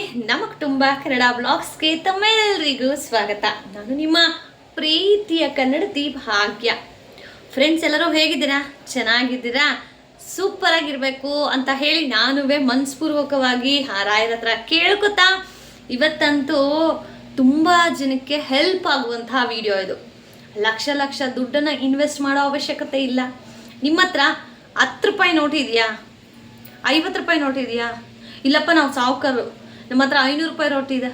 ನಮ್ಮ ಕುಟುಂಬ ಕನ್ನಡ ಬ್ಲಾಗ್ಸ್ಗೆ ತಮ್ಮೆಲ್ಲರಿಗೂ ಸ್ವಾಗತ. ನಾನು ನಿಮ್ಮ ಪ್ರೀತಿಯ ಕನ್ನಡತಿ ಭಾಗ್ಯ. ಫ್ರೆಂಡ್ಸ್ ಎಲ್ಲರೂ ಹೇಗಿದ್ದೀರಾ? ಚೆನ್ನಾಗಿದ್ದೀರಾ? ಸೂಪರ್ ಆಗಿರಬೇಕು ಅಂತ ಹೇಳಿ ನಾನುವೇ ಮನಸ್ಪೂರ್ವಕವಾಗಿ ಹಾರಾಯರ ರಾಯರ ಹತ್ರ ಕೇಳ್ಕೊತಾ ಇವತ್ತಂತೂ ತುಂಬ ಜನಕ್ಕೆ ಹೆಲ್ಪ್ ಆಗುವಂತಹ ವಿಡಿಯೋ ಇದು. ಲಕ್ಷ ಲಕ್ಷ ದುಡ್ಡನ್ನು ಇನ್ವೆಸ್ಟ್ ಮಾಡೋ ಅವಶ್ಯಕತೆ ಇಲ್ಲ. ನಿಮ್ಮ ಹತ್ರ ಹತ್ತು ರೂಪಾಯಿ ನೋಟ್ ಇದೆಯಾ? ಐವತ್ತು ರೂಪಾಯಿ ನೋಟ್ ಇದೆಯಾ? ಇಲ್ಲಪ್ಪ, ನಾವು ಸಾವುಕಾರರು ನಮ್ಮ ಹತ್ರ ಐನೂರು ರೂಪಾಯಿ ನೋಟ್ ಇದೆ.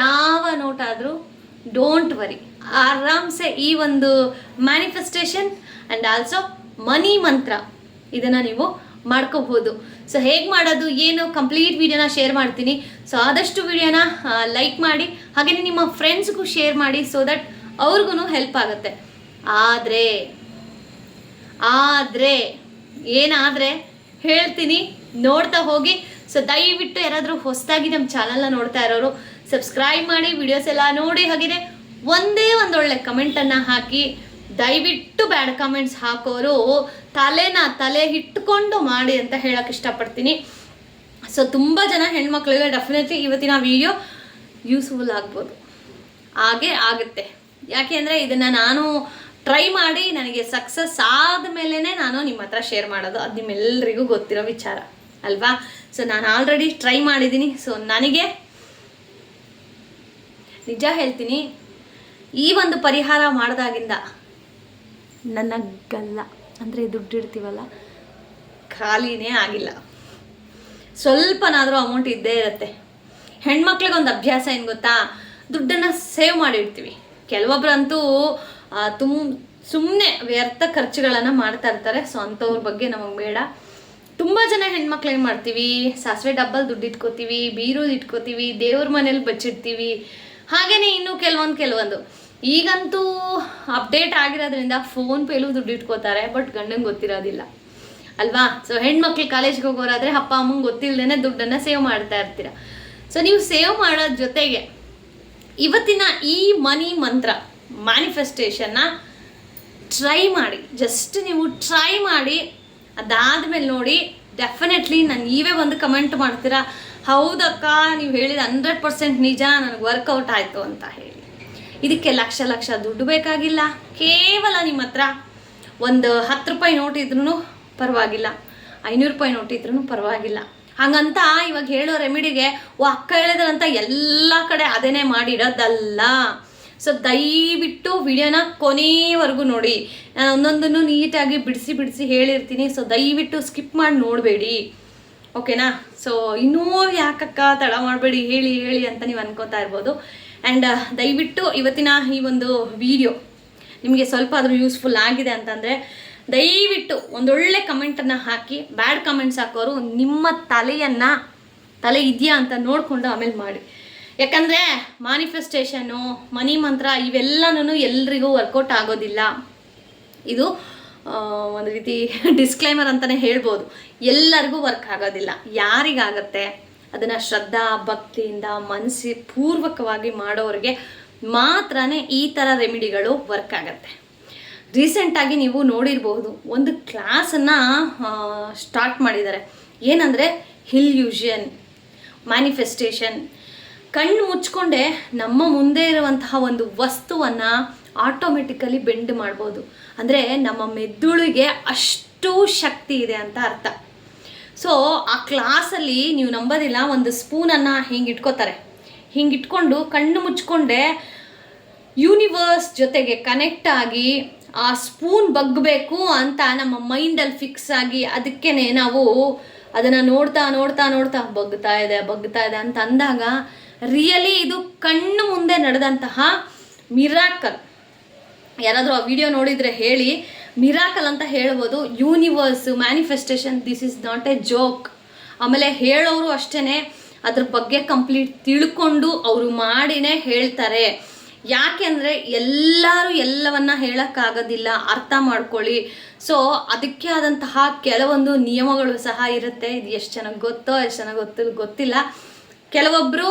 ಯಾವ ನೋಟ್ ಆದರೂ ಡೋಂಟ್ ವರಿ ಆರಾಮ್ಸೆ ಈ ಒಂದು ಮ್ಯಾನಿಫೆಸ್ಟೇಷನ್ ಆ್ಯಂಡ್ ಆಲ್ಸೋ ಮನಿ ಮಂತ್ರ ಇದನ್ನು ನೀವು ಮಾಡ್ಕೋಬಹುದು. ಸೊ ಹೇಗೆ ಮಾಡೋದು, ಏನು ಕಂಪ್ಲೀಟ್ ವಿಡಿಯೋನ ಶೇರ್ ಮಾಡ್ತೀನಿ. ಸೊ ಆದಷ್ಟು ವಿಡಿಯೋನ ಲೈಕ್ ಮಾಡಿ ಹಾಗೆಯೇ ನಿಮ್ಮ ಫ್ರೆಂಡ್ಸ್ಗೂ ಶೇರ್ ಮಾಡಿ ಸೊ ದಟ್ ಅವ್ರಿಗೂ ಹೆಲ್ಪ್ ಆಗುತ್ತೆ. ಆದರೆ ಆದರೆ, ಏನಾದರೆ ಹೇಳ್ತೀನಿ, ನೋಡ್ತಾ ಹೋಗಿ ಸೊ ದಯವಿಟ್ಟು ಯಾರಾದರೂ ಹೊಸದಾಗಿ ನಮ್ಮ ಚಾನಲ್ನ ನೋಡ್ತಾ ಇರೋರು ಸಬ್ಸ್ಕ್ರೈಬ್ ಮಾಡಿ ವಿಡಿಯೋಸ್ ಎಲ್ಲ ನೋಡಿ ಹಾಗಿದೆ ಒಂದೇ ಒಂದೊಳ್ಳೆ ಕಮೆಂಟನ್ನು ಹಾಕಿ, ದಯವಿಟ್ಟು ಬ್ಯಾಡ್ ಕಮೆಂಟ್ಸ್ ಹಾಕೋರು, ತಲೆನ ತಲೆ ಇಟ್ಕೊಂಡು ಮಾಡಿ ಅಂತ ಹೇಳಕ್ಕೆ ಇಷ್ಟಪಡ್ತೀನಿ. ಸೊ ತುಂಬ ಜನ ಹೆಣ್ಮಕ್ಳಿಗೆ ಡೆಫಿನೆಟ್ಲಿ ಇವತ್ತಿನ ವಿಡಿಯೋ ಯೂಸ್ಫುಲ್ ಆಗ್ಬೋದು. ಹಾಗೆ ಆಗುತ್ತೆ. ಯಾಕೆ ಅಂದರೆ ಇದನ್ನು ನಾನು ಟ್ರೈ ಮಾಡಿ ನನಗೆ ಸಕ್ಸಸ್ ಆದ ಮೇಲೇ ನಾನು ನಿಮ್ಮ ಹತ್ರ ಶೇರ್ ಮಾಡೋದು. ಅದು ನಿಮ್ಮೆಲ್ಲರಿಗೂ ಗೊತ್ತಿರೋ ವಿಚಾರ. ಅಲ್ವಾ? ಸೊ ನಾನು ಆಲ್ರೆಡಿ ಟ್ರೈ ಮಾಡಿದ್ದೀನಿ ಸೊ ನನಗೆ ನಿಜ ಹೇಳ್ತೀನಿ, ಈ ಒಂದು ಪರಿಹಾರ ಮಾಡಿದಾಗಿಂದ ನನ್ನ ಗಲ್ಲ, ಅಂದರೆ ದುಡ್ಡು ಇಡ್ತೀವಲ್ಲ, ಖಾಲಿನೇ ಆಗಿಲ್ಲ. ಸ್ವಲ್ಪನಾದರೂ ಅಮೌಂಟ್ ಇದ್ದೇ ಇರುತ್ತೆ. ಹೆಣ್ಮಕ್ಳಿಗೆ ಒಂದು ಅಭ್ಯಾಸ ಏನು ಗೊತ್ತಾ? ದುಡ್ಡನ್ನು ಸೇವ್ ಮಾಡಿರ್ತೀವಿ ಕೆಲವೊಬ್ರಂತೂ ತುಂಬ ಸುಮ್ಮನೆ ವ್ಯರ್ಥ ಖರ್ಚುಗಳನ್ನು ಮಾಡ್ತಾ ಇರ್ತಾರೆ. ಸೊ ಅಂಥವ್ರ ಬಗ್ಗೆ ನಮಗೆ ಬೇಡ. ತುಂಬ ಜನ ಹೆಣ್ಮಕ್ಳು ಏನು ಮಾಡ್ತೀವಿ? ಸಾಸಿವೆ ಡಬ್ಬಲ್ ದುಡ್ಡು ಇಟ್ಕೋತೀವಿ ಬೀರು ಇಟ್ಕೋತೀವಿ, ದೇವ್ರ ಮನೇಲಿ ಬಚ್ಚಿಡ್ತೀವಿ. ಹಾಗೆಯೇ ಇನ್ನೂ ಕೆಲವೊಂದು ಕೆಲವೊಂದು. ಈಗಂತೂ ಅಪ್ಡೇಟ್ ಆಗಿರೋದ್ರಿಂದ ಫೋನ್ ಪೇಲು ದುಡ್ಡು ಇಟ್ಕೋತಾರೆ, ಬಟ್ ಗಂಡಂಗೆ ಗೊತ್ತಿರೋದಿಲ್ಲ. ಅಲ್ವಾ? ಸೊ ಹೆಣ್ಮಕ್ಳು ಕಾಲೇಜ್ಗೆ ಹೋಗೋರಾದ್ರೆ ಅಪ್ಪ, ಅಮ್ಮಂಗೆ ಗೊತ್ತಿಲ್ಲದೇ ದುಡ್ಡನ್ನು ಸೇವ್ ಮಾಡ್ತಾ ಇರ್ತೀರ. ಸೊ ನೀವು ಸೇವ್ ಮಾಡೋದ್ರ ಜೊತೆಗೆ ಇವತ್ತಿನ ಈ ಮನಿ ಮಂತ್ರ ಮ್ಯಾನಿಫೆಸ್ಟೇಷನ್ನ ಟ್ರೈ ಮಾಡಿ ಜಸ್ಟ್ ನೀವು ಟ್ರೈ ಮಾಡಿ ಅದಾದಮೇಲೆ ನೋಡಿ ಡೆಫಿನೆಟ್ಲಿ ನಾನು ನೀವೇ ಒಂದು ಕಮೆಂಟ್ ಮಾಡ್ತೀರಾ? ಹೌದಕ್ಕ, ನೀವು ಹೇಳಿದ ಹಂಡ್ರೆಡ್ ಪರ್ಸೆಂಟ್ ನಿಜ, ನನಗೆ ವರ್ಕೌಟ್ ಆಯಿತು ಅಂತ ಹೇಳಿ. ಇದಕ್ಕೆ ಲಕ್ಷ ಲಕ್ಷ ದುಡ್ಡು ಬೇಕಾಗಿಲ್ಲ. ಕೇವಲ ನಿಮ್ಮ ಹತ್ರ ಒಂದು ಹತ್ತು ರೂಪಾಯಿ ನೋಟ್ ಇದ್ರೂ ಪರವಾಗಿಲ್ಲ. ಐನೂರು ರೂಪಾಯಿ ನೋಟ್ ಇದ್ರೂ ಪರವಾಗಿಲ್ಲ. ಹಾಗಂತ ಇವಾಗ ಹೇಳೋ ರೆಮಿಡಿಗೆ ಓ, ಅಕ್ಕ ಹೇಳಿದ್ರಂತ ಎಲ್ಲ ಕಡೆ ಅದೇನೇ ಮಾಡಿಡೋದಲ್ಲ. ಸೊ ದಯವಿಟ್ಟು ವಿಡಿಯೋನ ಕೊನೆಯವರೆಗೂ ನೋಡಿ. ನಾನು ಒಂದೊಂದನ್ನು ನೀಟಾಗಿ ಬಿಡಿಸಿ ಬಿಡಿಸಿ ಹೇಳಿರ್ತೀನಿ. ಸೊ ದಯವಿಟ್ಟು ಸ್ಕಿಪ್ ಮಾಡಿ ನೋಡಬೇಡಿ. ಓಕೆನಾ ಸೊ ಇನ್ನೂ ಯಾಕಕ್ಕ ತಡ ಮಾಡಬೇಡಿ, ಹೇಳಿ ಹೇಳಿ ಅಂತ ನೀವು ಅನ್ಕೋತಾ ಇರ್ಬೋದು. ಆ್ಯಂಡ್ ದಯವಿಟ್ಟು ಇವತ್ತಿನ ಈ ಒಂದು ವಿಡಿಯೋ ನಿಮಗೆ ಸ್ವಲ್ಪ ಆದರೂ ಯೂಸ್ಫುಲ್ ಆಗಿದೆ ಅಂತಂದರೆ, ದಯವಿಟ್ಟು ಒಂದೊಳ್ಳೆ ಕಮೆಂಟನ್ನು ಹಾಕಿ ಬ್ಯಾಡ್ ಕಮೆಂಟ್ಸ್ ಹಾಕೋರು ನಿಮ್ಮ ತಲೆಯನ್ನು ತಲೆ ಇದೆಯಾ ಅಂತ ನೋಡಿಕೊಂಡು ಆಮೇಲೆ ಮಾಡಿ. ಯಾಕಂದರೆ ಮ್ಯಾನಿಫೆಸ್ಟೇಷನು ಮನಿ ಮಂತ್ರ ಇವೆಲ್ಲನೂ ಎಲ್ರಿಗೂ ವರ್ಕೌಟ್ ಆಗೋದಿಲ್ಲ. ಇದು ಒಂದು ರೀತಿ ಡಿಸ್ಕ್ಲೈಮರ್ ಅಂತಲೇ ಹೇಳ್ಬೋದು. ಎಲ್ಲರಿಗೂ ವರ್ಕ್ ಆಗೋದಿಲ್ಲ. ಯಾರಿಗಾಗತ್ತೆ? ಅದನ್ನು ಶ್ರದ್ಧಾ, ಭಕ್ತಿಯಿಂದ ಮನಸ್ಸಿ ಪೂರ್ವಕವಾಗಿ ಮಾಡೋರಿಗೆ ಮಾತ್ರನೇ ಈ ಥರ ರೆಮಿಡಿಗಳು ವರ್ಕ್ ಆಗತ್ತೆ. ರೀಸೆಂಟಾಗಿ ನೀವು ನೋಡಿರಬಹುದು, ಒಂದು ಕ್ಲಾಸನ್ನು ಸ್ಟಾರ್ಟ್ ಮಾಡಿದ್ದಾರೆ. ಏನಂದರೆ ಹಿಲ್ ಯೂಷನ್ ಮ್ಯಾನಿಫೆಸ್ಟೇಷನ್ ಕಣ್ಣು ಮುಚ್ಕೊಂಡೆ ನಮ್ಮ ಮುಂದೆ ಇರುವಂತಹ ಒಂದು ವಸ್ತುವನ್ನು ಆಟೋಮೆಟಿಕಲಿ ಬೆಂಡ್ ಮಾಡ್ಬೋದು. ಅಂದರೆ ನಮ್ಮ ಮೆದುಳಿಗೆ ಅಷ್ಟು ಶಕ್ತಿ ಇದೆ ಅಂತ ಅರ್ಥ. ಸೊ ಆ ಕ್ಲಾಸಲ್ಲಿ ನೀವು ನಂಬೋದಿಲ್ಲ, ಒಂದು ಸ್ಪೂನನ್ನು ಹಿಂಗೆ ಇಟ್ಕೋತಾರೆ. ಹಿಂಗೆ ಇಟ್ಕೊಂಡು ಕಣ್ಣು ಮುಚ್ಕೊಂಡೆ ಯೂನಿವರ್ಸ್ ಜೊತೆಗೆ ಕನೆಕ್ಟ್ ಆಗಿ ಆ ಸ್ಪೂನ್ ಬಗ್ಬೇಕು ಅಂತ ನಮ್ಮ ಮೈಂಡಲ್ಲಿ ಫಿಕ್ಸ್ ಆಗಿ ಅದಕ್ಕೇನೆ ನಾವು ಅದನ್ನು ನೋಡ್ತಾ ನೋಡ್ತಾ ನೋಡ್ತಾ ಬಗ್ತಾ ಇದೆ ಬಗ್ತಾ ಇದೆ ಅಂತ ಅಂದಾಗ ರಿಯಲಿ ಇದು ಕಣ್ಣು ಮುಂದೆ ನಡೆದಂತಹ ಮಿರಾಕಲ್ ಯಾರಾದರೂ ಆ ವಿಡಿಯೋ ನೋಡಿದರೆ ಹೇಳಿ ಮಿರಾಕಲ್ ಅಂತ ಹೇಳ್ಬೋದು universe manifestation this is not a joke ಆಮೇಲೆ ಹೇಳೋರು ಅಷ್ಟೇ ಅದ್ರ ಬಗ್ಗೆ ಕಂಪ್ಲೀಟ್ ತಿಳ್ಕೊಂಡು ಅವರು ಮಾಡಿನೇ ಹೇಳ್ತಾರೆ. ಯಾಕೆಂದರೆ ಎಲ್ಲರೂ ಎಲ್ಲವನ್ನ ಹೇಳೋಕ್ಕಾಗೋದಿಲ್ಲ, ಅರ್ಥ ಮಾಡ್ಕೊಳ್ಳಿ. ಸೊ ಅದಕ್ಕೆ ಆದಂತಹ ಕೆಲವೊಂದು ನಿಯಮಗಳು ಸಹ ಇರುತ್ತೆ. ಇದು ಎಷ್ಟು ಚೆನ್ನಾಗಿ ಗೊತ್ತೋ, ಎಷ್ಟು ಚೆನ್ನಾಗಿ ಗೊತ್ತಿಲ್ಲ ಗೊತ್ತಿಲ್ಲ. ಕೆಲವೊಬ್ಬರು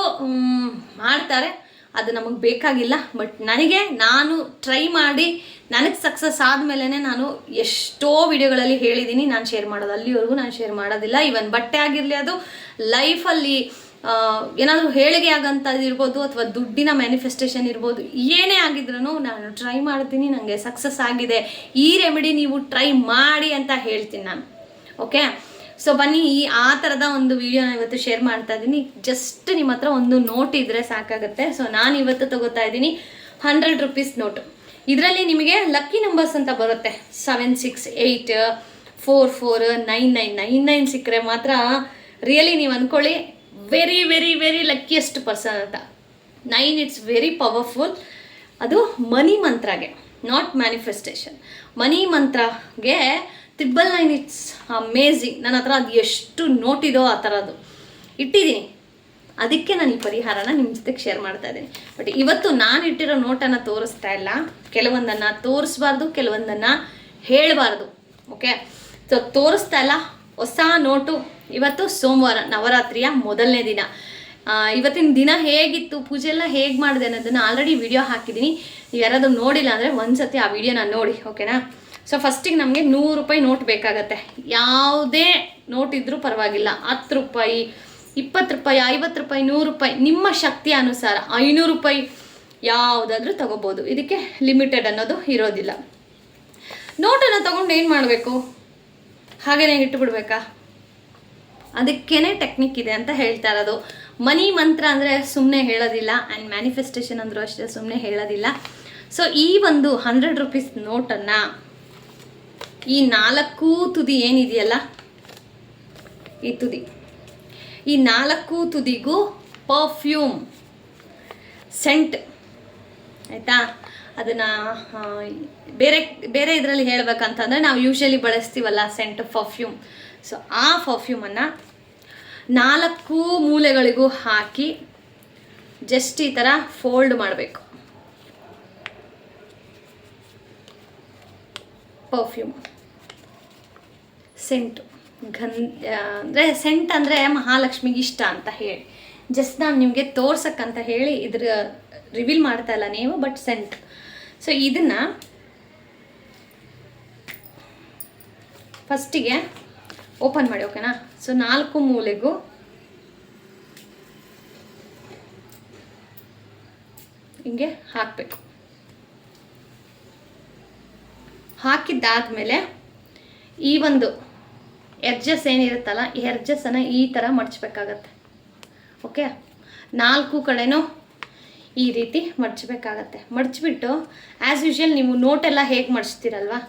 ಮಾಡ್ತಾರೆ. ಅದು ನಮಗೆ ಬೇಕಾಗಿಲ್ಲ. ಬಟ್ ನನಗೆ ನಾನು ಟ್ರೈ ಮಾಡಿ, ನನಗೆ ಸಕ್ಸಸ್ ಆದಮೇಲೆ ನಾನು ಎಷ್ಟೋ ವಿಡಿಯೋಗಳಲ್ಲಿ ಹೇಳಿದ್ದೀನಿ ನಾನು ಶೇರ್ ಮಾಡೋದು ಅಲ್ಲಿವರೆಗೂ ನಾನು ಶೇರ್ ಮಾಡೋದಿಲ್ಲ. ಇವನ್ ಬಟ್ಟೆ ಆಗಿರಲಿ, ಅದು ಲೈಫಲ್ಲಿ ಏನಾದರೂ ಹೇಳಿಗೆ ಆಗಂಥದ್ದು ಇರ್ಬೋದು ಅಥವಾ ದುಡ್ಡಿನ ಮ್ಯಾನಿಫೆಸ್ಟೇಷನ್ ಇರ್ಬೋದು, ಏನೇ ಆಗಿದ್ರೂ ನಾನು ಟ್ರೈ ಮಾಡ್ತೀನಿ. ನನಗೆ ಸಕ್ಸಸ್ ಆಗಿದೆ. ಈ ರೆಮಿಡಿ ನೀವು ಟ್ರೈ ಮಾಡಿ ಅಂತ ಹೇಳ್ತೀನಿ ನಾನು. ಓಕೆ ಸೊ ಬನ್ನಿ, ಈ ಆ ಥರದ ಒಂದು ವಿಡಿಯೋನ ಇವತ್ತು ಶೇರ್ ಮಾಡ್ತಾ ಇದ್ದೀನಿ. ಜಸ್ಟ್ ನಿಮ್ಮ ಹತ್ರ ಒಂದು ನೋಟ್ ಇದ್ದರೆ ಸಾಕಾಗುತ್ತೆ. ಸೊ ನಾನು ಇವತ್ತು ತಗೋತಾ ಇದ್ದೀನಿ ಹಂಡ್ರೆಡ್ ರುಪೀಸ್ ನೋಟ್ ಇದರಲ್ಲಿ ನಿಮಗೆ ಲಕ್ಕಿ ನಂಬರ್ಸ್ ಅಂತ ಬರುತ್ತೆ. Seven six eight four four nine nine nine nine ಸಿಕ್ಕರೆ ಮಾತ್ರ ರಿಯಲಿ ನೀವು ಅಂದ್ಕೊಳ್ಳಿ very very very luckiest person ಅಂತ. ನೈನ್ ಇಟ್ಸ್ ವೆರಿ ಪವರ್ಫುಲ್ ಅದು ಮನಿ ಮಂತ್ರಗೆ ನಾಟ್ ಮ್ಯಾನಿಫೆಸ್ಟೇಷನ್ ಮನಿ ಮಂತ್ರಗೆ ತ್ರಿಬಲ್ ನೈನ್ ಇಟ್ಸ್ ಅಮೇಝಿಂಗ್ ನನ್ನ ಹತ್ರ ಅದು ಎಷ್ಟು ನೋಟಿದೋ ಆ ಥರದ್ದು. ಇಟ್ಟಿದ್ದೀನಿ. ಅದಕ್ಕೆ ನಾನು ಈ ಪರಿಹಾರನ ನಿಮ್ಮ ಜೊತೆಗೆ ಶೇರ್ ಮಾಡ್ತಾ ಇದ್ದೀನಿ. ಬಟ್ ಇವತ್ತು ನಾನು ಇಟ್ಟಿರೋ ನೋಟನ್ನು ತೋರಿಸ್ತಾ ಇಲ್ಲ. ಕೆಲವೊಂದನ್ನು ತೋರಿಸ್ಬಾರ್ದು, ಕೆಲವೊಂದನ್ನು ಹೇಳಬಾರ್ದು. ಓಕೆ ಸೊ ತೋರಿಸ್ತಾ ಇಲ್ಲ. ಹೊಸ ನೋಟು ಇವತ್ತು ಸೋಮವಾರ, ನವರಾತ್ರಿಯ ಮೊದಲನೇ ದಿನ. ಇವತ್ತಿನ ದಿನ ಹೇಗಿತ್ತು, ಪೂಜೆ ಎಲ್ಲ ಹೇಗೆ ಮಾಡಿದೆ ಅನ್ನೋದನ್ನು ಆಲ್ರೆಡಿ ವಿಡಿಯೋ ಹಾಕಿದ್ದೀನಿ. ಯಾರಾದರೂ ನೋಡಿಲ್ಲ ಅಂದರೆ ಒಂದು ಸತಿ ಆ ವಿಡಿಯೋನ ನೋಡಿ ಓಕೆನಾ ಸೊ ಫಸ್ಟಿಗೆ ನಮಗೆ ನೂರು ರೂಪಾಯಿ ನೋಟ್ ಬೇಕಾಗತ್ತೆ. ಯಾವುದೇ ನೋಟ್ ಇದ್ದರೂ ಪರವಾಗಿಲ್ಲ. ಹತ್ತು ರೂಪಾಯಿ, ಇಪ್ಪತ್ತು ರೂಪಾಯಿ, ಐವತ್ತು ರೂಪಾಯಿ, ನೂರು ರೂಪಾಯಿ, ನಿಮ್ಮ ಶಕ್ತಿ ಅನುಸಾರ ಐನೂರು ರೂಪಾಯಿ ಯಾವುದಾದ್ರೂ ತಗೋಬೋದು. ಇದಕ್ಕೆ ಲಿಮಿಟೆಡ್ ಅನ್ನೋದು ಇರೋದಿಲ್ಲ. ನೋಟನ್ನು ತಗೊಂಡು ಏನು ಮಾಡಬೇಕು? ಹಾಗೇನೆ ಇಟ್ಟುಬಿಡ್ಬೇಕಾ ಅದಕ್ಕೇನೆ ಟೆಕ್ನಿಕ್ ಇದೆ ಅಂತ ಹೇಳ್ತಾ ಇರೋದು. ಮನಿ ಮಂತ್ರ ಅಂದರೆ ಸುಮ್ಮನೆ ಹೇಳೋದಿಲ್ಲ ಆ್ಯಂಡ್ ಮ್ಯಾನಿಫೆಸ್ಟೇಷನ್ ಅಂದರೂ ಅಷ್ಟೇ ಸುಮ್ಮನೆ ಹೇಳೋದಿಲ್ಲ. ಸೊ ಈ ಒಂದು ಹಂಡ್ರೆಡ್ ರುಪೀಸ್ ನೋಟನ್ನು ಈ ನಾಲ್ಕು ತುದಿ ಏನಿದೆಯಲ್ಲ? ಈ ತುದಿ. ಈ ನಾಲ್ಕು ತುದಿಗೂ ಪರ್ಫ್ಯೂಮ್ ಸೆಂಟ್ ಆಯಿತಾ? ಅದನ್ನು ಬೇರೆ ಬೇರೆ ಇದರಲ್ಲಿ ಹೇಳ್ಬೇಕಂತಂದರೆ ನಾವು ಯೂಶಲಿ ಬಳಸ್ತೀವಲ್ಲ ಸೆಂಟ್ ಪರ್ಫ್ಯೂಮ್ ಸೊ ಆ ಪರ್ಫ್ಯೂಮನ್ನು ನಾಲ್ಕು ಮೂಲೆಗಳಿಗೂ ಹಾಕಿ ಜಸ್ಟ್ ಈ ಥರ ಫೋಲ್ಡ್ ಮಾಡಬೇಕು. Perfume scent. ಗನ್ ಅಂದರೆ ಸೆಂಟ್ ಅಂದರೆ ಮಹಾಲಕ್ಷ್ಮಿಗೆ ಇಷ್ಟ ಅಂತ ಹೇಳಿ. ಜಸ್ಟ್ ನಾನು ನಿಮಗೆ ತೋರ್ಸಕ್ಕಂತ ಹೇಳಿ ಇದ್ರ ರಿವೀಲ್ ಮಾಡ್ತಾ ಇಲ್ಲ ನೀವು ಬಟ್ ಸೆಂಟ್. ಸೊ ಇದನ್ನು ಫಸ್ಟಿಗೆ ಓಪನ್ ಮಾಡಿ, ಓಕೆನಾ? ಸೊ ನಾಲ್ಕು ಮೂಲೆಗೂ ಹಿಂಗೆ ಹಾಕಬೇಕು. ಹಾಕಿದ್ದಾದಮೇಲೆ ಈ ಒಂದು ಎರ್ಜಸ್ ಏನಿರುತ್ತಲ್ಲ, ಈ ಎರ್ಜಸ್ಸನ್ನು ಈ ಥರ ಮಡ್ಚಬೇಕಾಗತ್ತೆ. ಓಕೆ ನಾಲ್ಕು ಕಡೆನೂ ಈ ರೀತಿ ಮಡ್ಚಬೇಕಾಗತ್ತೆ. ಮಡ್ಚಿಬಿಟ್ಟು ಆ್ಯಸ್ ಯೂಶುವಲ್ ನೀವು ನೋಟೆಲ್ಲ ಹೇಗೆ ಮಡಚ್ತೀರಲ್ವಾ?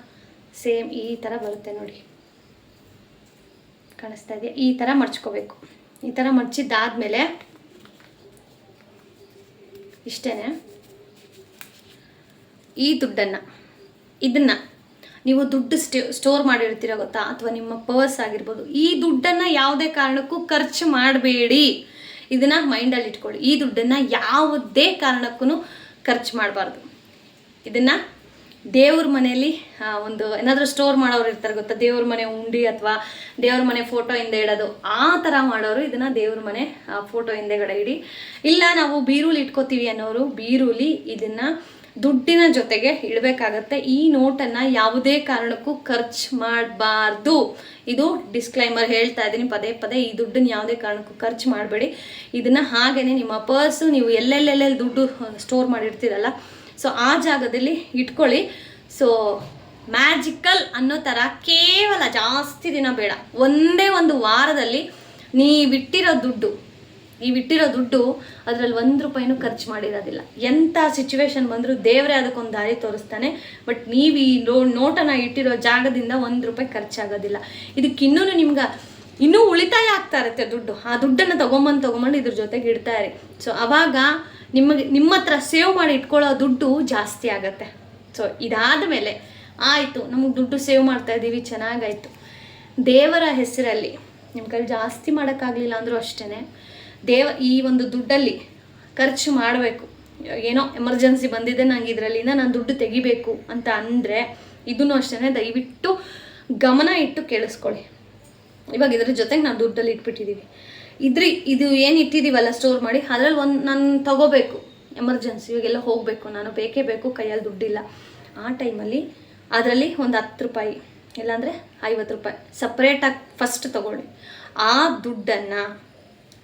ಸೇಮ್ ಈ ಥರ ಬರುತ್ತೆ ನೋಡಿ. ಕಾಣಿಸ್ತಾ ಇದೆಯಾ ಈ ಥರ ಮಡ್ಚ್ಕೋಬೇಕು. ಈ ಥರ ಮಡ್ಚಿದ್ದಾದಮೇಲೆ ಇಷ್ಟೇ ಈ ದುಡ್ಡನ್ನು, ಇದನ್ನು ನೀವು ದುಡ್ಡು ಸ್ಟೇ ಸ್ಟೋರ್ ಮಾಡಿರ್ತೀರ ಗೊತ್ತಾ? ಅಥವಾ ನಿಮ್ಮ ಪರ್ಸ್ ಆಗಿರ್ಬೋದು. ಈ ದುಡ್ಡನ್ನು ಯಾವುದೇ ಕಾರಣಕ್ಕೂ ಖರ್ಚು ಮಾಡಬೇಡಿ. ಇದನ್ನು ಮೈಂಡಲ್ಲಿ ಇಟ್ಕೊಳ್ಳಿ. ಈ ದುಡ್ಡನ್ನು ಯಾವುದೇ ಕಾರಣಕ್ಕೂ ಖರ್ಚು ಮಾಡಬಾರ್ದು. ಇದನ್ನು ದೇವ್ರ ಮನೆಯಲ್ಲಿ ಒಂದು, ಏನಾದರೂ ಸ್ಟೋರ್ ಮಾಡೋರು ಇರ್ತಾರೆ ಗೊತ್ತಾ? ದೇವ್ರ ಮನೆ ಉಂಡಿ ಅಥವಾ ದೇವ್ರ ಮನೆ ಫೋಟೋ ಹಿಂದೆ ಇಡೋದು. ಆ ಥರ ಮಾಡೋರು ಇದನ್ನು ದೇವ್ರ ಮನೆ ಫೋಟೋ ಹಿಂದೆಗಡೆ ಇಡಿ. ಇಲ್ಲ ನಾವು ಬೀರುಲಿ ಇಟ್ಕೋತೀವಿ ಅನ್ನೋರು ಬೀರುಲಿ ಇದನ್ನು ದುಡ್ಡಿನ ಜೊತೆಗೆ ಇಡಬೇಕಾಗತ್ತೆ ಈ ನೋಟನ್ನು ಯಾವುದೇ ಕಾರಣಕ್ಕೂ ಖರ್ಚು ಮಾಡಬಾರ್ದು. ಇದು ಡಿಸ್ಕ್ಲೈಮರ್ ಹೇಳ್ತಾ ಇದ್ದೀನಿ. ಪದೇ ಪದೇ ಈ ದುಡ್ಡನ್ನು ಯಾವುದೇ ಕಾರಣಕ್ಕೂ ಖರ್ಚು ಮಾಡಬೇಡಿ. ಇದನ್ನು ಹಾಗೇ ನಿಮ್ಮ ಪರ್ಸು ನೀವು ಎಲ್ಲೆಲ್ಲೆಲ್ಲೆಲ್ಲಿ ದುಡ್ಡು ಸ್ಟೋರ್ ಮಾಡಿರ್ತೀರಲ್ಲ ಸೊ ಆ ಜಾಗದಲ್ಲಿ ಇಟ್ಕೊಳ್ಳಿ. ಸೊ ಮ್ಯಾಜಿಕಲ್ ಅನ್ನೋ ಥರ ಕೇವಲ ಜಾಸ್ತಿ ದಿನ ಬೇಡ. ಒಂದೇ ಒಂದು ವಾರದಲ್ಲಿ ನೀವಿಟ್ಟಿರೋ ದುಡ್ಡು ನೀವಿಟ್ಟಿರೋ ದುಡ್ಡು ಅದರಲ್ಲಿ ಒಂದು ರೂಪಾಯಿನೂ ಖರ್ಚು ಮಾಡಿರೋದಿಲ್ಲ. ಎಂಥ ಸಿಚುವೇಶನ್ ಬಂದರೂ ದೇವರೇ ಅದಕ್ಕೊಂದು ದಾರಿ ತೋರಿಸ್ತಾನೆ, ಬಟ್ ನೀವು ಈ ನೋ, ನೋಟನ ಇಟ್ಟಿರೋ ಜಾಗದಿಂದ ಒಂದು ರೂಪಾಯಿ ಖರ್ಚಾಗೋದಿಲ್ಲ ಇದಕ್ಕಿನ್ನೂ ನಿಮ್ಗೆ ಇನ್ನೂ ಉಳಿತಾಯ ಆಗ್ತಾ ಇರುತ್ತೆ ದುಡ್ಡು. ಆ ದುಡ್ಡನ್ನು ತೊಗೊಂಬಂದು ತೊಗೊಂಬಂದು ಇದ್ರ ಜೊತೆಗೆ ಇಡ್ತಾ ಇರಿ. ಸೊ ಅವಾಗ ನಿಮಗೆ, ನಿಮ್ಮ ಹತ್ರ ಸೇವ್ ಮಾಡಿ ಇಟ್ಕೊಳ್ಳೋ ದುಡ್ಡು ಜಾಸ್ತಿ ಆಗತ್ತೆ. ಸೊ ಇದಾದ ಮೇಲೆ ಆಯಿತು, ನಮಗೆ ದುಡ್ಡು ಸೇವ್ ಮಾಡ್ತಾ ಇದ್ದೀವಿ ಚೆನ್ನಾಗಾಯಿತು. ದೇವರ ಹೆಸರಲ್ಲಿ ನಿಮ್ಮ ಕೈಲಿ ಜಾಸ್ತಿ ಮಾಡೋಕ್ಕಾಗಲಿಲ್ಲ ಅಂದರೂ ಅಷ್ಟೇ ದೇವ ಈ ಒಂದು ದುಡ್ಡಲ್ಲಿ ಖರ್ಚು ಮಾಡಬೇಕು. ಏನೋ ಎಮರ್ಜೆನ್ಸಿ ಬಂದಿದೆ, ನಂಗೆ ಇದರಲ್ಲಿಂದ ನಾನು ದುಡ್ಡು ತೆಗಿಬೇಕು ಅಂತ ಅಂದರೆ ಇದನ್ನು ಅಷ್ಟೇ ದಯವಿಟ್ಟು ಗಮನ ಇಟ್ಟು ಕೇಳಿಸ್ಕೊಳ್ಳಿ. ಇವಾಗ ಇದ್ರ ಜೊತೆಗೆ ನಾವು ದುಡ್ಡಲ್ಲಿ ಇಟ್ಬಿಟ್ಟಿದ್ದೀವಿ ಇದ್ರಿ, ಇದು ಏನು ಇಟ್ಟಿದ್ದೀವಲ್ಲ ಸ್ಟೋರ್ ಮಾಡಿ, ಅದರಲ್ಲಿ ಒಂದು ನಾನು ತಗೋಬೇಕು. ಎಮರ್ಜೆನ್ಸಿ, ಇವಾಗೆಲ್ಲ ಹೋಗಬೇಕು, ನಾನು ಬೇಕೇ ಬೇಕು, ಕೈಯಲ್ಲಿ ದುಡ್ಡಿಲ್ಲ. ಆ ಟೈಮಲ್ಲಿ ಅದರಲ್ಲಿ ಒಂದು ಹತ್ತು ರೂಪಾಯಿ, ಇಲ್ಲಾಂದರೆ ಐವತ್ತು ರೂಪಾಯಿ ಸಪ್ರೇಟಾಗಿ ಫಸ್ಟ್ ತಗೊಳ್ಳಿ. ಆ ದುಡ್ಡನ್ನು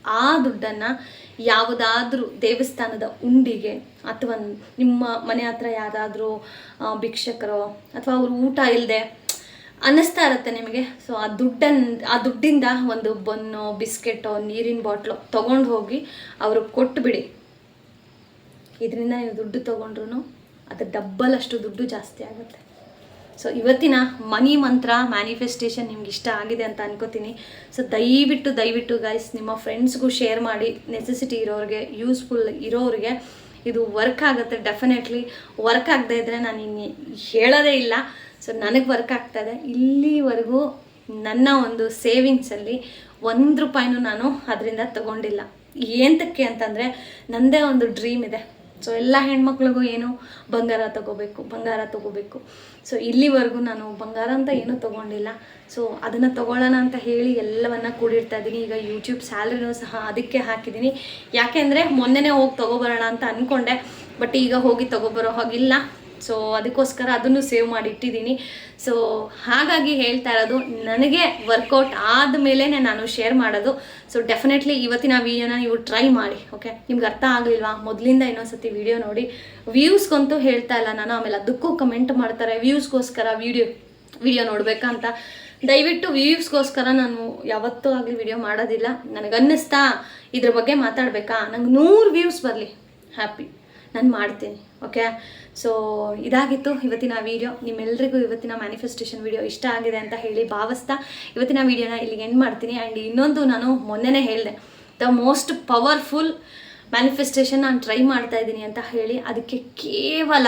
ಆ ದುಡ್ಡನ್ನು ಯಾವುದಾದ್ರೂ ದೇವಸ್ಥಾನದ ಉಂಡಿಗೆ ಅಥವಾ ನಿಮ್ಮ ಮನೆ ಹತ್ರ ಯಾವುದಾದ್ರೂ ಭಿಕ್ಷಕರೋ ಅಥವಾ ಅವರು ಊಟ ಇಲ್ಲದೆ ಅನ್ನಿಸ್ತಾ ಇರುತ್ತೆ ನಿಮಗೆ. ಸೊ ಆ ದುಡ್ಡನ್ನು ಆ ದುಡ್ಡಿಂದ ಒಂದು ಬನ್ನೋ, ಬಿಸ್ಕೆಟೋ, ನೀರಿನ ಬಾಟ್ಲು ತೊಗೊಂಡು ಹೋಗಿ ಅವ್ರಿಗೆ ಕೊಟ್ಬಿಡಿ. ಇದರಿಂದ ನೀವು ದುಡ್ಡು ತೊಗೊಂಡ್ರು ಅದು ಡಬ್ಬಲ್ ಅಷ್ಟು ದುಡ್ಡು ಜಾಸ್ತಿ ಆಗುತ್ತೆ. ಸೊ ಇವತ್ತಿನ ಮನಿ ಮಂತ್ರ ಮ್ಯಾನಿಫೆಸ್ಟೇಷನ್ ನಿಮ್ಗೆ ಇಷ್ಟ ಆಗಿದೆ ಅಂತ ಅನ್ಕೋತೀನಿ. ಸೊ ದಯವಿಟ್ಟು ದಯವಿಟ್ಟು ಗೈಸ್ ನಿಮ್ಮ ಫ್ರೆಂಡ್ಸ್ಗೂ ಶೇರ್ ಮಾಡಿ. ನೆಸೆಸಿಟಿ ಇರೋರಿಗೆ ಯೂಸ್ಫುಲ್ ಇರೋರಿಗೆ ಇದು ವರ್ಕ್ ಆಗುತ್ತೆ ಡೆಫಿನೆಟ್ಲಿ ವರ್ಕ್ ಆಗದೆ ಇದ್ದರೆ ನಾನು ಇನ್ನು ಹೇಳೋದೇ ಇಲ್ಲ. ಸೊ ನನಗೆ ವರ್ಕ್ ಆಗ್ತಾಯಿದೆ ಇಲ್ಲಿವರೆಗೂ ನನ್ನ ಒಂದು ಸೇವಿಂಗ್ಸಲ್ಲಿ ಒಂದು ರೂಪಾಯಿನೂ ನಾನು ಅದರಿಂದ ತಗೊಂಡಿಲ್ಲ. ಏಂತಕ್ಕೆ ಅಂತಂದರೆ ನನ್ನದೇ ಒಂದು ಡ್ರೀಮ್ ಇದೆ. ಸೊ ಎಲ್ಲ ಹೆಣ್ಮಕ್ಳಿಗೂ ಏನು ಬಂಗಾರ ತಗೋಬೇಕು ಬಂಗಾರ ತಗೋಬೇಕು. ಸೊ ಇಲ್ಲಿವರೆಗೂ ನಾನು ಬಂಗಾರ ಅಂತ ಏನೂ ತೊಗೊಂಡಿಲ್ಲ. ಸೊ ಅದನ್ನು ತೊಗೊಳ್ಳೋಣ ಅಂತ ಹೇಳಿ ಎಲ್ಲವನ್ನ ಕೂಡಿಡ್ತಾ ಇದ್ದೀನಿ. ಈಗ ಯೂಟ್ಯೂಬ್ ಸ್ಯಾಲ್ರಿನೂ ಸಹ ಅದಕ್ಕೆ ಹಾಕಿದ್ದೀನಿ. ಯಾಕೆಂದರೆ ಮೊನ್ನೆನೇ ಹೋಗಿ ತೊಗೊಬರೋಣ ಅಂತ ಅಂದ್ಕೊಂಡೆ ಬಟ್ ಈಗ ಹೋಗಿ ತೊಗೊಬರೋ ಹಾಗಿಲ್ಲ. ಸೊ ಅದಕ್ಕೋಸ್ಕರ ಅದನ್ನು ಸೇವ್ ಮಾಡಿ ಇಟ್ಟಿದ್ದೀನಿ ಸೊ ಹಾಗಾಗಿ ಹೇಳ್ತಾ ಇರೋದು, ನನಗೆ ವರ್ಕೌಟ್ ಆದಮೇಲೆ ನಾನು ಶೇರ್ ಮಾಡೋದು. ಸೊ ಡೆಫಿನೆಟ್ಲಿ ಇವತ್ತಿನ ವೀಡಿಯೋನ ನೀವು ಟ್ರೈ ಮಾಡಿ ಓಕೆ ನಿಮ್ಗೆ ಅರ್ಥ ಆಗಲಿಲ್ವಾ? ಮೊದಲಿಂದ ಇನ್ನೊಂದ್ಸತಿ ವಿಡಿಯೋ ನೋಡಿ. ವ್ಯೂಸ್ಗಂತೂ ಹೇಳ್ತಾ ಇಲ್ಲ ನಾನು, ಆಮೇಲೆ ಅದಕ್ಕೂ ಕಮೆಂಟ್ ಮಾಡ್ತಾರೆ. ವ್ಯೂಸ್ಗೋಸ್ಕರ ವಿಡಿಯೋ ವಿಡಿಯೋ ನೋಡಬೇಕಂತ ದಯವಿಟ್ಟು ವ್ಯೂಸ್ಗೋಸ್ಕರ ನಾನು ಯಾವತ್ತೂ ಆಗಲಿ ವಿಡಿಯೋ ಮಾಡೋದಿಲ್ಲ. ನನಗನ್ನಿಸ್ತಾ ಇದ್ರ ಬಗ್ಗೆ ಮಾತಾಡಬೇಕಾ? ನಂಗೆ ನೂರು ವ್ಯೂಸ್ ಬರಲಿ. ಹ್ಯಾಪಿ ನಾನು ಮಾಡ್ತೀನಿ ಓಕೆ ಸೊ ಇದಾಗಿತ್ತು ಇವತ್ತಿನ ವಿಡಿಯೋ ನಿಮ್ಮೆಲ್ಲರಿಗೂ ಇವತ್ತಿನ ಮ್ಯಾನಿಫೆಸ್ಟೇಷನ್ ವಿಡಿಯೋ ಇಷ್ಟ ಆಗಿದೆ ಅಂತ ಹೇಳಿ ಭಾವಿಸ್ತಾ ಇವತ್ತಿನ ವಿಡಿಯೋನ ಇಲ್ಲಿಗೆ ಎಂಡ್ ಮಾಡ್ತೀನಿ. ಆ್ಯಂಡ್ ಇನ್ನೊಂದು ನಾನು ಮೊನ್ನೆನೇ ಹೇಳಿದೆ ದ ಮೋಸ್ಟ್ ಪವರ್ಫುಲ್ ಮ್ಯಾನಿಫೆಸ್ಟೇಷನ್ ನಾನು ಟ್ರೈ ಮಾಡ್ತಾ ಇದ್ದೀನಿ ಅಂತ ಹೇಳಿ, ಅದಕ್ಕೆ ಕೇವಲ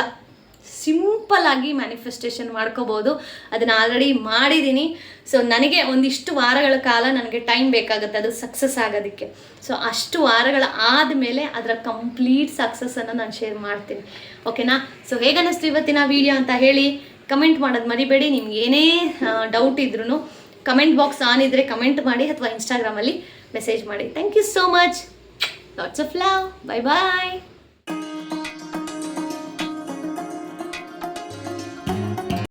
ಸಿಂಪಲ್ ಆಗಿ ಮ್ಯಾನಿಫೆಸ್ಟೇಷನ್ ಮಾಡ್ಕೋಬೋದು. ಅದನ್ನು ಆಲ್ರೆಡಿ ಮಾಡಿದ್ದೀನಿ ಸೊ ನನಗೆ ಒಂದಿಷ್ಟು ವಾರಗಳ ಕಾಲ ನನಗೆ ಟೈಮ್ ಬೇಕಾಗುತ್ತೆ. ಅದು ಸಕ್ಸಸ್ ಆಗೋದಕ್ಕೆ. ಸೊ ಅಷ್ಟು ವಾರಗಳ ಆದಮೇಲೆ ಅದರ ಕಂಪ್ಲೀಟ್ ಸಕ್ಸಸ್ಸನ್ನು ನಾನು ಶೇರ್ ಮಾಡ್ತೀನಿ. ಓಕೆನಾ ಸೊ ಹೇಗನ್ನಿಸ್ತು ಇವತ್ತಿನ ವಿಡಿಯೋ ಅಂತ ಹೇಳಿ ಕಮೆಂಟ್ ಮಾಡೋದು ಮರಿಬೇಡಿ. ನಿಮ್ಗೆ ಏನೇ ಡೌಟ್ ಇದ್ರೂ ಕಮೆಂಟ್ ಬಾಕ್ಸ್ ಆನ್ ಇದ್ದರೆ ಕಮೆಂಟ್ ಮಾಡಿ ಅಥವಾ ಇನ್ಸ್ಟಾಗ್ರಾಮಲ್ಲಿ ಮೆಸೇಜ್ ಮಾಡಿ. Thank you so much lots of love bye bye